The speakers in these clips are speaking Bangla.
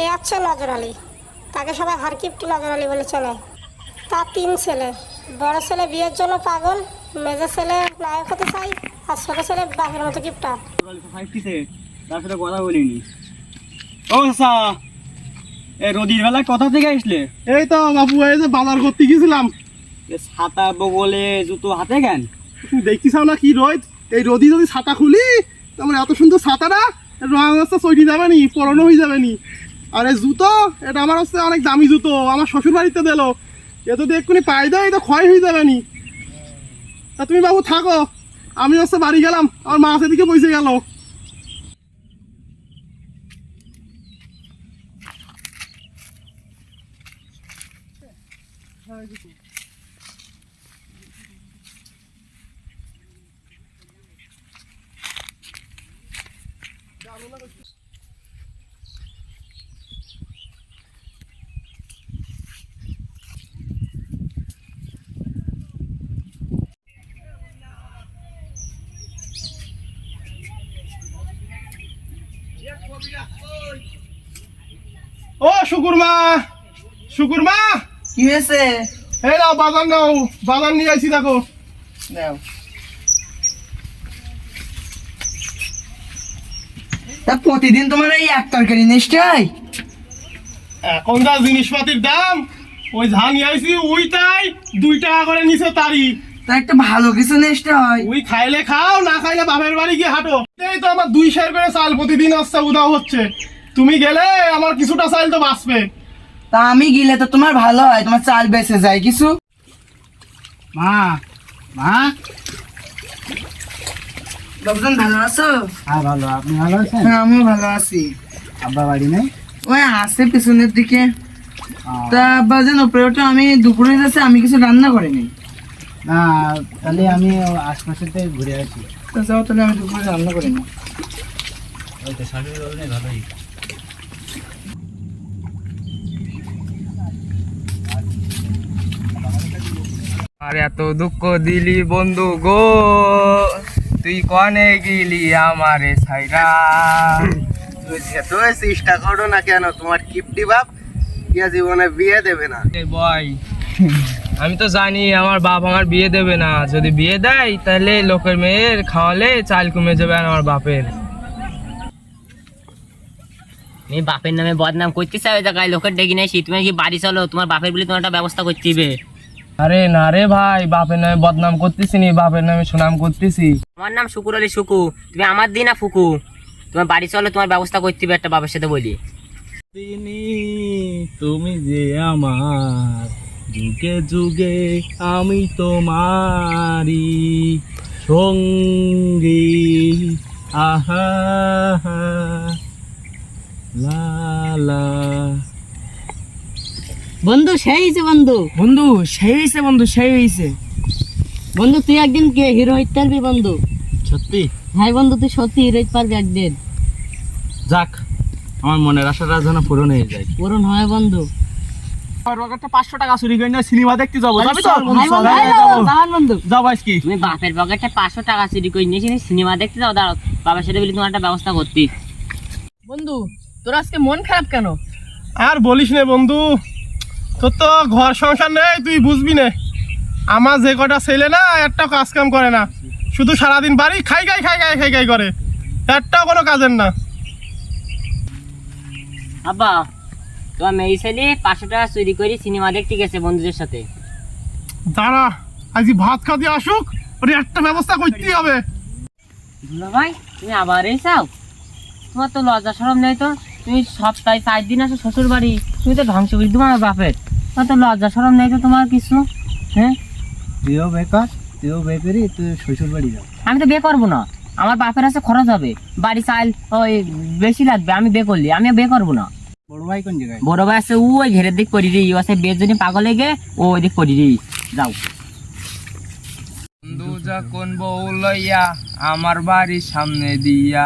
এ হচ্ছে নজর আলী। তাকে সবাই হারকিপটি নজর আলী বলে চলে তার তিন ছেলে। বড় ছেলে বিয়ের জন্য পাগল মেজো ছেলে নায়ক হতে চাই আর ছোট ছেলে বাপের মতো কিপটা। তার সাথে কথা বলিনি। ও সা এই রোদির কথা থেকে আসলে? এই তো বাবু এই যে বাজার করতে গেছিলাম। এ ছাতা বগলে জুতো হাতে কেন? তুমি দেখতেছাও না কি রোদ? এই রোদি যদি ছাতা খুলি তোমার এত সুন্দর ছাতাটা রং হচ্ছে চৈটি যাবে নি পরনো হয়ে যাবে নি। আর জুতো? এটা আমার হচ্ছে অনেক দামি জুতো। আমার শ্বশুর বাড়িতে দিল। এ যদি এক্ষুনি পাই দেয় এটা ক্ষয় হয়ে যাবে নি। তা তুমি বাবু থাকো। আমি হচ্ছে বাড়ি গেলাম। আমার মা সেদিকে বসে গেল। মা শুকুর মা কি হয়েছে? নাও নাও। নিয়ে দেখো। তা প্রতিদিন তোমার এই এক তরকারি নিশ্চয় এখন যা জিনিসপাতির দাম ওই নিয়ে আইছি ওইটাই দুই টাকা করে নিছে তারি তা একটা ভালো কিছু নিশ্চয় ওই খাইলে খাও না খাইলে বাপের বাড়ি গিয়ে হাঁটো। এই তো আমার দুই শের করে চাল প্রতিদিন আসছে উদাও হচ্ছে। তুমি গেলে আমার কিছুটা চাল তো বাঁচবে। তা আমি গেলে তো তোমার ভালো হয় তোমার চাল বেঁচে যায় কিছু। মা মা। লোকজন ভালো আছো? হ্যাঁ ভালো। আপনি ভালো আছেন? হ্যাঁ আমিও ভালো আছি। আব্বা বাড়ি নেই? ওই আসে পিছনের দিকে। তা আব্বা যেন উপরে ওঠে আমি দুপুরে যাচ্ছে আমি কিছু রান্না করিনি। না তাহলে আমি আশপাশেতে ঘুরে আসি। তা যাও তাহলে আমি দুপুরে রান্না বললে ভালোই। আর এত দুঃখ দিলি বন্ধু গো তুই কনে গেলি আমারে ছাইরা? তো চেষ্টা করো না কেন তোমার কিপটি বাপ ইয়া জীবনে বিয়ে দেবে না। বয়। আমি তো জানি আমার বাপ আমার বিয়ে দেবে না। যদি বিয়ে দেয় তাহলে লোকের মেয়ের খাওয়ালে চাল কমে যাবে আর আমার বাপের। তুমি বাপের নামে বদনাম করতে চাই জায়গায় লোকের ডেকে নেই তুমি কি বাড়ি চলো তোমার বাপের বলে তোমার একটা ব্যবস্থা করতে হবে আরে না রে ভাই বাপের নামে বদনাম করতেছি নি বাপের নামে সুনাম করতেছি। আমার নাম শুকুর আলী শুকু তুমি আমার দিই না ফুকু। তোমার বাড়ি চলো তোমার ব্যবস্থা করতে হবে একটা বাপের সাথে বলি। তুমি যে আমার যুগে যুগে আমি তোমারি সঙ্গী। আহা লা লা। বন্ধু সেই হয়েছে বন্ধু। বন্ধু সেই হয়েছে বন্ধু সেই হয়েছে বন্ধু তুই একদিন কে হিরো হইতে পারবি বন্ধু? সত্যি? হ্যাঁ বন্ধু তুই সত্যি হিরো হইতে পারবি একদিন। যাক আমার মনের আশাটা যেন পূরণ হয়ে যায়। পূরণ হয় বন্ধু। পাঁচশো টাকা চুরি করে সিনেমা দেখতে যাব যাবি তো? আজকে। তুমি বাপের পকেটে পাঁচশো টাকা চুরি করে নিয়েছি সিনেমা দেখতে যাও দাঁড়াও। বাবার সাথে বলি তোমার একটা ব্যবস্থা করতি। বন্ধু তোর আজকে মন খারাপ কেন? আর বলিস নে বন্ধু তোর তো ঘর সংসার নেই তুই বুঝবি না। আমার যে কটা ছেলে না একটা কাজ কাম করে না। শুধু সারাদিন বাড়ি খাই খাই খাই খাই খাই খাই করে। একটাও কোনো কাজের না। আব্বা মেয়ে ছেলে পাঁচশো টাকা চুরি করে সিনেমা দেখতে গেছে বন্ধুদের সাথে। দাঁড়া আজ ভাত খাতে আসুক ওর একটা ব্যবস্থা করতেই হবে। দুলা ভাই তুমি আবার এই চাও তোমার তো লজ্জা সরম নেই তো। তুমি সপ্তাহে চার দিন আসো শ্বশুর বাড়ি তুমি তো ধ্বংস করে দেবো আমার বাপের। তোমার তো লজ্জা সরম নেই তো তোমার কিছু হ্যাঁ? তুইও বেকার তুইও বেকারি তুই শ্বশুর বাড়ি যাও আমি তো বে করব না। আমার বাপের আছে খরচ হবে। বাড়ি চাল ওই বেশি লাগবে আমি বে করলি আমি বিয়ে করব না। বড় ভাই কোন জায়গায়? বড় ভাই আছে ওই ঘেরের দিক রে আছে পাগল গে ও ওই দিক রে যাও। বন্ধু যখন বউ লইয়া আমার বাড়ির সামনে দিয়া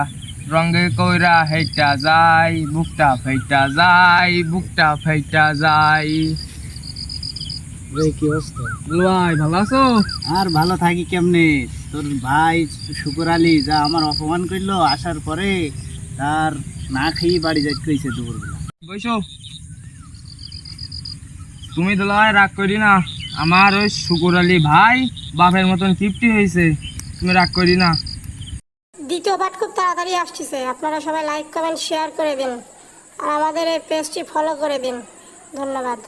রঙে কইরা হেইটা যায় বুকটা ফেইটা যায় বুকটা ফেইটা যায় কি অবস্থা? ভাই ভালো আছো? আর ভালো থাকি কেমনে? তোর ভাই শুকুর আলী যা আমার অপমান করল আসার পরে তার না খেয়ে বাড়ি যাইতে কইছে দুপুরবেলা। বইসো তো লয় রাগ করি না। আমার ওই শুকুর আলী ভাই বাপের মতন তৃপ্তি হয়েছে তুমি রাগ করি না। দ্বিতীয় পাঠ খুব তাড়াতাড়ি আসছে। আপনারা সবাই লাইক কমেন্ট শেয়ার করে দিন। আর আমাদের এই পেজটি ফলো করে দিন। ধন্যবাদ।